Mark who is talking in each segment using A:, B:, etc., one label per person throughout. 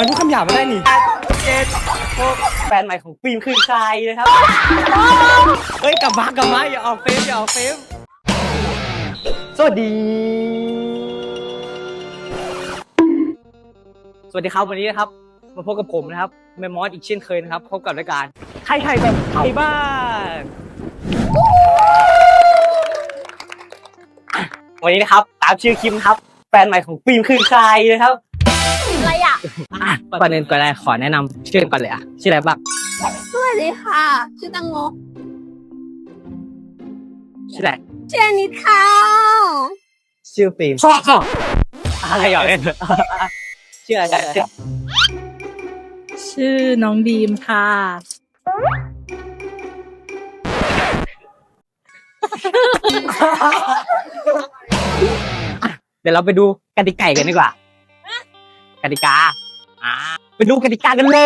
A: มันพูดคำหยาบไม่ได้นี่เจ็ดหกแฟนใหม่ของฟิล์มคือใครนะครับ เฮ้ยกลับมากลับมาอย่าออกเฟรมอย่าออกเฟรมสวัสดี สวัสดีครับวันนี้นะครับ มาพบกับผมนะครับแมมมอสอีกเช่นเคยนะครับพบกับรายการไทยไทยแบบไทยบ้านอะวันนี้นะครับ ตามชื่อคลิปครับ แฟนใหม่ของฟิล์มคือใครนะครับ
B: อะไรอะ
A: อะก่อนอื่นก่อนเลยขอแนะนำชื่อก่อนเลยอะชื่ออะไรบ้าง
B: สวัสดีค่ะ ชื่อตังโม
A: ชื่ออะไร
B: ชื่อนิดค่ะ
A: ชื่อฟิล์มอะไรอย่างเงี้ยชื่ออะไรชื่อ
C: ชื่อน้องบีมค่ะ
A: เดี๋ยวเราไปดูกติกากันดีกว่า กติกาอ่า ไปดูกติกากันเล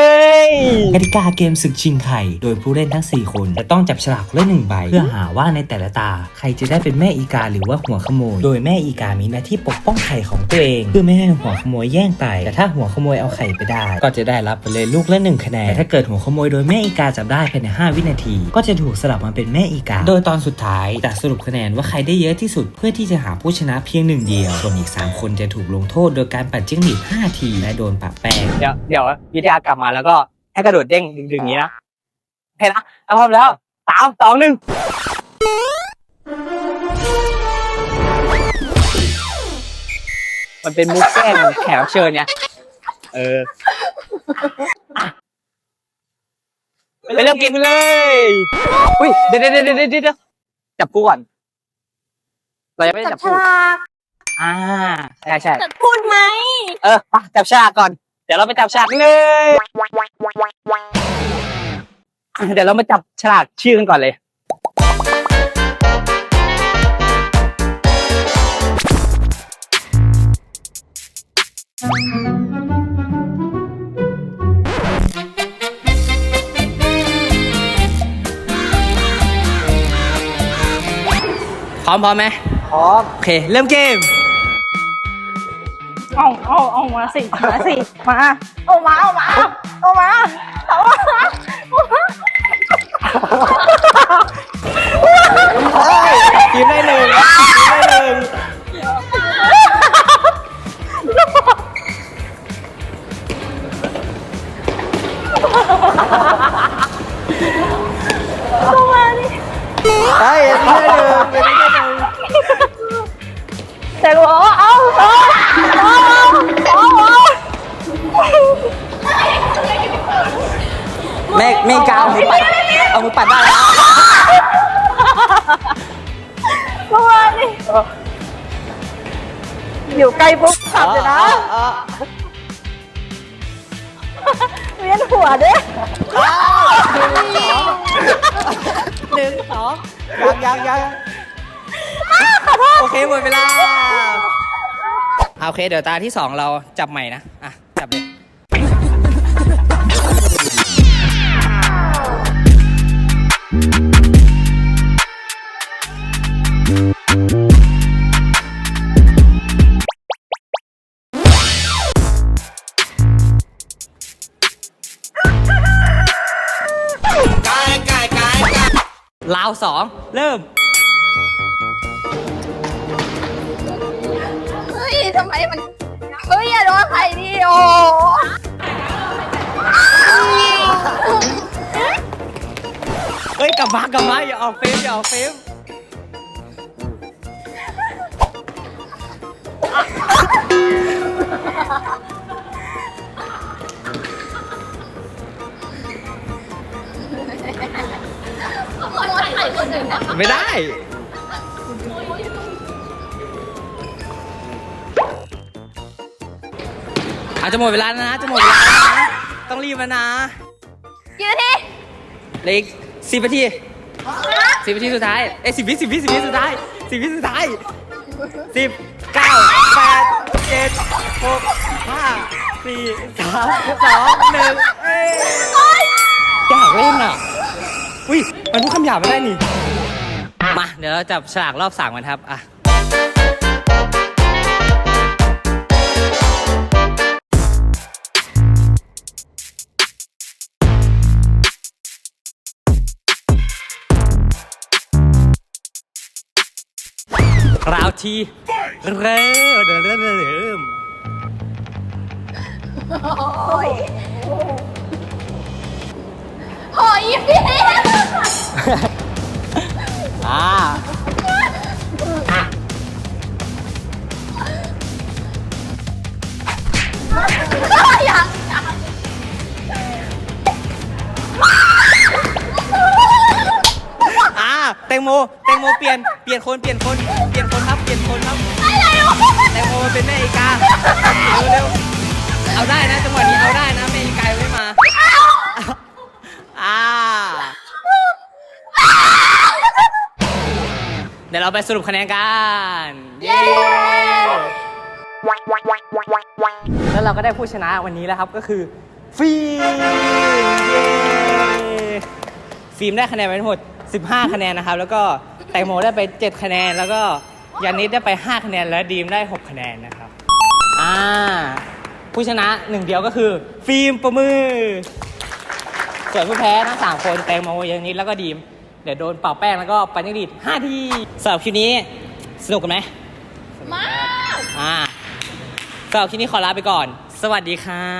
A: ย
D: กติกาเกมศึกชิงไข่ โดยผู้เล่นทั้ง 4 คนจะต้องจับฉลากคนละหนึ่งใบ เพื่อหาว่าในแต่ละตา ใครจะได้เป็นแม่อีกาหรือว่าหัวขโมย โดยแม่อีกามีหน้าที่ปกป้องไข่ของตัวเอง เพื่อไม่ให้หัวขโมยแย่งไปแต่ถ้าหัวขโมยเอาไข่ไปได้ ก็จะได้รับไปเลยลูกละหนึ่งคะแนนแต่ถ้าเกิดหัวขโมยโดยแม่อีกาจับได้ภายใน 5 วินาที ก็จะถูกสลับมาเป็นแม่อีกา โดยตอนสุดท้ายจะสรุปคะแนนว่าใครได้เยอะที่สุด เพื่อที่จะหาผู้ชนะเพียงหนึ่งเดียวส่วนอีกสามคนจะถูกลงโทษ โดยการปัดจิ้งหรีด5ทีและโดนปะแป้ง
A: เดี๋ยวเดี๋ยววิทยากลับมาแล้วก็ให้กระโดดเด้งดึงๆอย่างนี้นะโอเคนะเอาพร้อมแล้วสามสองหนึ่งมันเป็นมุกแกล้งแขกรับเชิญเนี่ยเอออะไปเริ่มเกมกันเลย อุ้ยเดี๋ยวเดี๋ยวเดี๋ยวเดี๋ยวเดี๋ยวจับกูก่อน เรายังไม่ได้
B: จั
A: จั
B: บบฉ
A: กู
B: ลาก
A: อ่า ใช่ใช่
B: จะพูดไหม
A: เออไปจับฉากก่อน เดี๋ยวเราไปจับฉากเลยอะเดี๋ยวเรามาจับฉลากชื่อกันก่อนเลย พร้อมพร้อมไหมพร้อม โอเค เริ่มเกม
C: เอาเอาเอามาสิมาสิมาเอามาเอามาเอามาเอามา
A: ทีมได้หนึ่งทีมได้หนึ่งใช่ทีมได้หนึ่งทีมได้หนึ่ง
C: แต่หัวเอาเอาเอา
A: แม่แม่กาวมือปัด เอามือปัดได้แล้ว
C: ประมาณนี้อยู่ไกลปุ๊บขับเลยนะเวียนหัวเด้
A: หนึ่งสองยังยังยังโอเคหมดเวลาอะโอเค เดี๋ยวตาที่สองเราจับใหม่นะ อะ จับเลย ลาวสองเริ่ม
B: เฮ้ยทำไมมัน เฮ้ยอย่าโดนใครดิโอ
A: เฮ้ยกลับมากลับมาอย่าออกเฟรมอย่าออกเฟรม ไม่ได้ อาจจะหมดเวลาแล้วนะ จะหมดเวลาแล้วนะ ต้องรีบแล้วนะ
B: กี่นาที
A: เหลยสิบนาทีสิบนาทีสุดท้าย เอ้ยสิบวิสิบวิสิบวิสุดท้ายสิบวิสุดท้ายสิบเก้าแปดเจ็ดหกห้าสี่สามสองหนึ่งเอ้ยอยากเล่นอะ อุ้ย มันพูดคำหยาบไม่ได้นี่ มา เดี๋ยวเราจับฉลากรอบสามกันครับ อะ ราวทีเร็วเดี๋เริ่มเริ่ม
B: โอ้ยโอ้ยพี่
A: อ่า
B: อยาก
A: อ่าแตงโมแตงโมเปลี่ยนเปลี่ยนคนเปลี่ยนคนเปลี่ยนคนครับเปลี่ยนคนครับ
B: อะไรวะ
A: แตงโมเป็นแม่อีกาเร็วๆเอาได้นะจังหวะนี้เอาได้นะแม่อีกาไม่มาอ่าเดี๋ยวเราไปสรุปคะแนนกัน เย้ แล้วเราก็ได้ผู้ชนะวันนี้แล้วครับก็คือฟิล์มเย้ฟิล์มได้คะแนนไปทั้งหมด 15 คะแนนนะครับ แล้วก็แตงโมได้ไป 7 คะแนน แล้วก็ยานิดได้ไป 5 คะแนน และดีมได้ 6 คะแนนนะครับ อ่า ผู้ชนะหนึ่งเดียวก็คือ ฟิล์มประมือ ส่วนผู้แพ้ทั้ง 3 คนแตงโมยานิดแล้วก็ดีม เดี๋ยวโดนเป่าแป้งแล้วก็ปันนิดีด5ทีสำหรับคลิปนี้สนุกกันไหม
B: มาก
A: อ่าสำหรับคลิปนี้ขอลาไปก่อน สวัสดีครั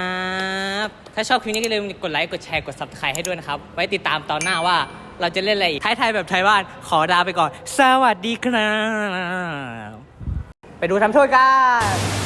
A: บ ถ้าชอบคลิปนี้ก็อย่าลืมกดไลค์กดแชร์กด subscribe ให้ด้วยนะครับ ไว้ติดตามตอนหน้าว่าเราจะเล่นอะไรอีกไทยๆแบบไทยบ้านขอลาไปก่อน สวัสดีครับ ไปดูทำโทษกัน